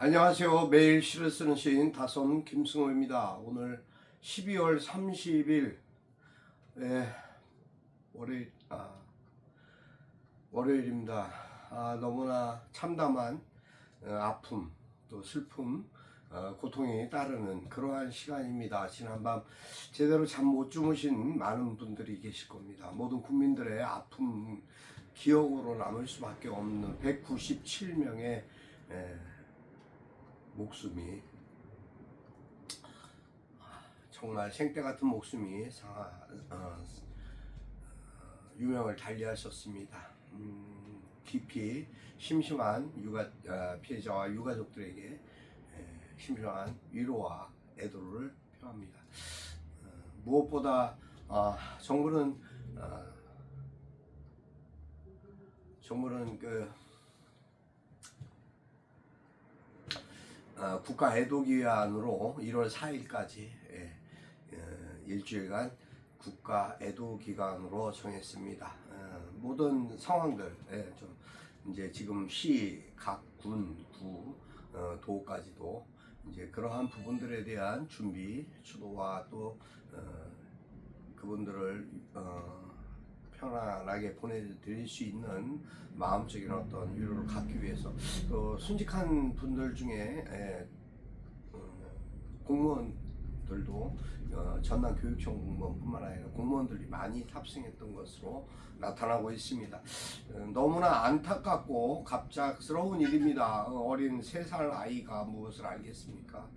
안녕하세요. 매일 시를 쓰는 시인 다솜 김승호입니다. 오늘 12월 30일 예, 월요일 아, 월요일입니다. 아, 너무나 참담한 어, 아픔 또 슬픔 어, 고통이 따르는 그러한 시간입니다. 지난밤 제대로 잠 못 주무신 많은 분들이 계실 겁니다. 모든 국민들의 아픔 기억으로 남을 수밖에 없는 197명의 목숨이 정말 생때 같은 목숨이 상하, 어, 어, 유명을 달리하셨습니다. 음, 깊이 심심한 유가 어, 피해자와 유가족들에게 에, 심심한 위로와 애도를 표합니다. 어, 무엇보다 어, 정부는 어, 정부는 그 어, 국가 애도기간으로 1월 4일까지 예, 어, 일주일간 국가 애도기간으로 정했습니다. 어, 모든 상황들 예, 좀 이제 지금 시, 각 군, 구, 어, 도까지도 이제 그러한 부분들에 대한 준비, 추도와 또 어, 그분들을 어, 편안하게 보내드릴 수 있는 마음적인 어떤 위로를 갖기 위해서 또 순직한 분들 중에 에, 어, 공무원들도 어, 전남 교육청 공무원뿐만 아니라 공무원들이 많이 탑승했던 것으로 나타나고 있습니다. 어, 너무나 안타깝고 갑작스러운 일입니다. 어, 어린 3살 아이가 무엇을 알겠습니까?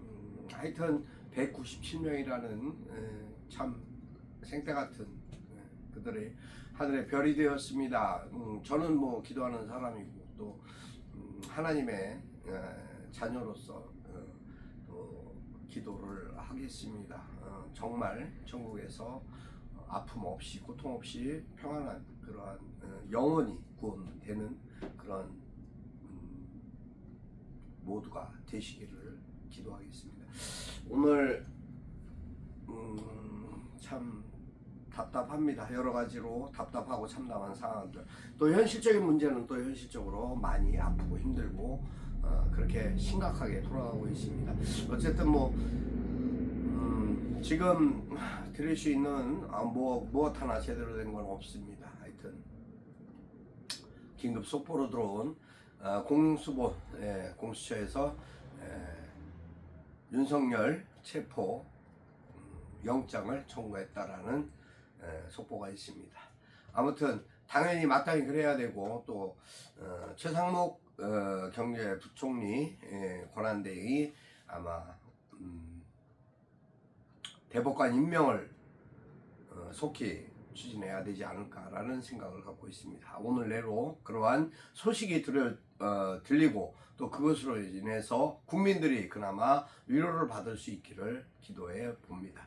음, 하여튼 197명이라는 참 생태 같은 에, 그들의 하늘의 별이 되었습니다. 음, 저는 뭐 기도하는 사람이고 또 음, 하나님의 에, 자녀로서 어, 또 기도를 하겠습니다. 어, 정말 천국에서 어, 아픔 없이 고통 없이 평안한 그러한 어, 영원히 구원되는 그런 음, 모두가 되시기를 기도하겠습니다. 오늘 음, 참 답답합니다. 여러 가지로 답답하고 참담한 상황들. 또 현실적인 문제는 또 현실적으로 많이 아프고 힘들고 어, 그렇게 심각하게 돌아가고 있습니다. 어쨌든 뭐 음, 지금 드릴 수 있는 아, 뭐 무엇 하나 제대로 된 건 없습니다. 하여튼 긴급 속보로 들어온 어, 공수보 예, 공수처에서 예, 윤석열 체포 음, 영장을 청구했다라는 에, 속보가 있습니다. 아무튼 당연히 마땅히 그래야 되고 또 어, 최상목 어, 경제부총리 예, 권한대행이 아마 음, 대법관 임명을 어, 속히 추진해야 되지 않을까라는 생각을 갖고 있습니다. 오늘 내로 그러한 소식이 들려, 어, 들리고 또 그것으로 인해서 국민들이 그나마 위로를 받을 수 있기를 기도해 봅니다.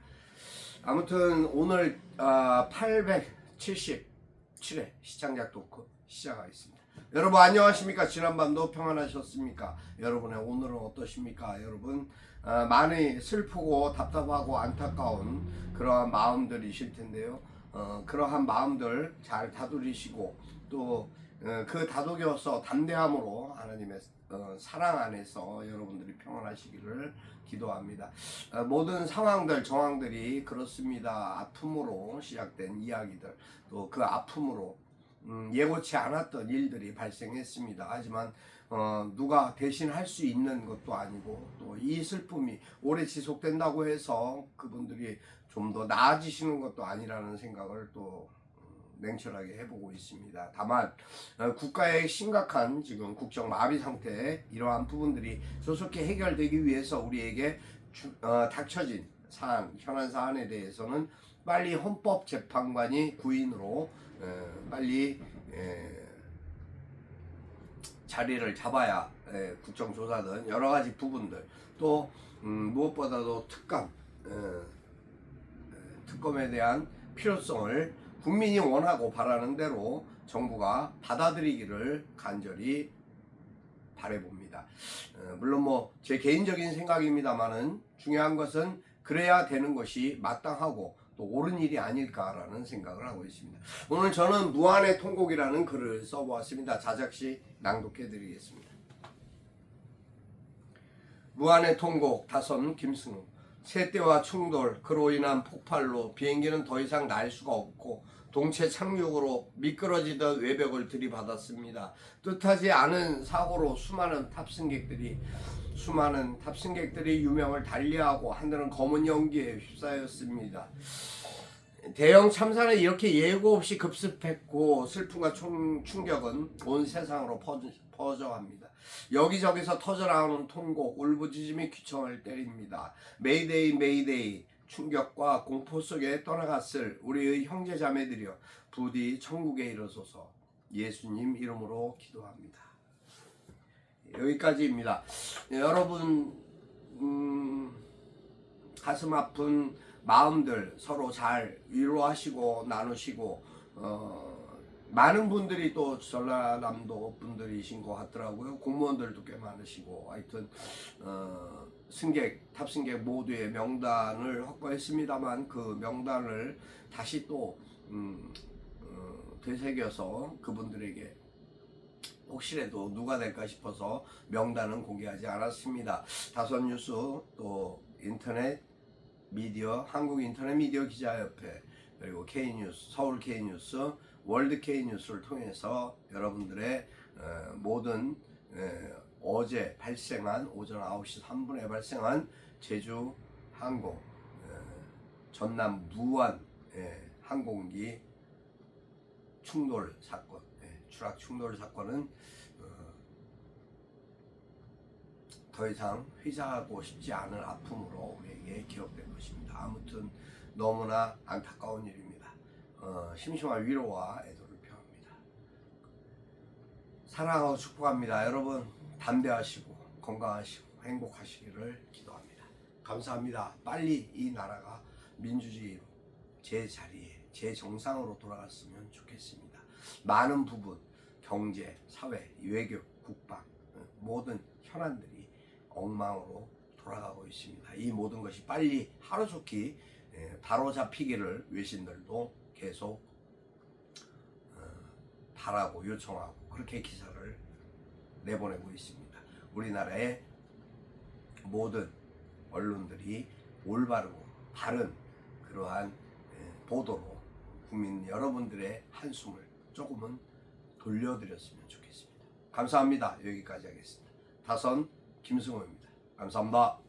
아무튼 오늘 아, 877회 시청자 토크 시작하겠습니다. 여러분 안녕하십니까? 지난밤도 평안하셨습니까? 여러분의 오늘은 어떠십니까? 여러분 아, 많이 슬프고 답답하고 안타까운 그러한 마음들이실 텐데요. 어, 그러한 마음들 잘 다스리시고 또 그 다독여서 담대함으로 하나님의 어, 사랑 안에서 여러분들이 평안하시기를 기도합니다. 어, 모든 상황들, 정황들이 그렇습니다. 아픔으로 시작된 이야기들, 또 그 아픔으로 음, 예고치 않았던 일들이 발생했습니다. 하지만 어, 누가 대신 할 수 있는 것도 아니고 또 이 슬픔이 오래 지속된다고 해서 그분들이 좀 더 나아지시는 것도 아니라는 생각을 또 냉철하게 해보고 있습니다. 다만 어, 국가의 심각한 지금 국정 마비 상태에 이러한 부분들이 조속히 해결되기 위해서 우리에게 주, 어, 닥쳐진 사안, 현안 사안에 대해서는 빨리 헌법 재판관이 구인으로 어, 빨리 에, 자리를 잡아야 에, 국정조사든 여러 가지 부분들 또 음, 무엇보다도 특감 어, 특검에 대한 필요성을 국민이 원하고 바라는 대로 정부가 받아들이기를 간절히 바래봅니다. 어, 물론 뭐 제 개인적인 생각입니다만은 중요한 것은 그래야 되는 것이 마땅하고 또 옳은 일이 아닐까라는 생각을 하고 있습니다. 오늘 저는 무한의 통곡이라는 글을 써보았습니다. 자작시 낭독해 드리겠습니다. 무한의 통곡 다선 김승우 세대와 충돌 그로 인한 폭발로 비행기는 더 이상 날 수가 없고 동체 착륙으로 미끄러지던 외벽을 들이받았습니다. 뜻하지 않은 사고로 수많은 탑승객들이 수많은 탑승객들이 유명을 달리하고 하늘은 검은 연기에 휩싸였습니다. 대형 참사는 이렇게 예고 없이 급습했고 슬픔과 충, 충격은 온 세상으로 퍼져, 퍼져갑니다. 여기저기서 터져나오는 통곡, 울부짖음이 귀청을 때립니다. 메이데이 메이데이 충격과 공포 속에 떠나갔을 우리의 형제 자매들이여 부디 천국에 이르소서 예수님 이름으로 기도합니다. 여기까지입니다. 네, 여러분 음, 가슴 아픈 마음들 서로 잘 위로하시고 나누시고 어, 많은 분들이 또 전라남도 분들이신 것 같더라고요. 공무원들도 꽤 많으시고 하여튼 어, 승객 탑승객 모두의 명단을 확보했습니다만 그 명단을 다시 또 음, 어, 되새겨서 그분들에게 혹시라도 누가 될까 싶어서 명단은 공개하지 않았습니다. 다선 뉴스 또 인터넷 미디어 한국 인터넷 미디어 기자협회 그리고 K뉴스 서울 K뉴스 월드 K뉴스를 통해서 여러분들의 어, 모든 에, 어제 발생한 오전 9시 3분에 발생한 제주 항공 에, 전남 무안 에, 항공기 충돌 사건 예, 추락 충돌 사건은 어, 더 이상 회자하고 싶지 않은 아픔으로 우리에게 기록된 것입니다. 아무튼 너무나 안타까운 일입니다. 어, 심심한 위로와 애도를 표합니다. 사랑하고 축복합니다. 여러분 담대하시고 건강하시고 행복하시기를 기도합니다. 감사합니다. 빨리 이 나라가 민주주의로 제 자리에 제 정상으로 돌아갔으면 좋겠습니다. 많은 부분 경제, 사회, 외교, 국방 어, 모든 현안들이 엉망으로 돌아가고 있습니다. 이 모든 것이 빨리 하루속히 예, 바로 잡히기를 외신들도 계속 어, 바라고 요청하고 그렇게 기사를 내보내고 있습니다. 우리나라의 모든 언론들이 올바르고 바른 그러한 예, 보도로 국민 여러분들의 한숨을 조금은 돌려드렸으면 좋겠습니다. 감사합니다. 여기까지 하겠습니다. 다선 김승호입니다. 감사합니다.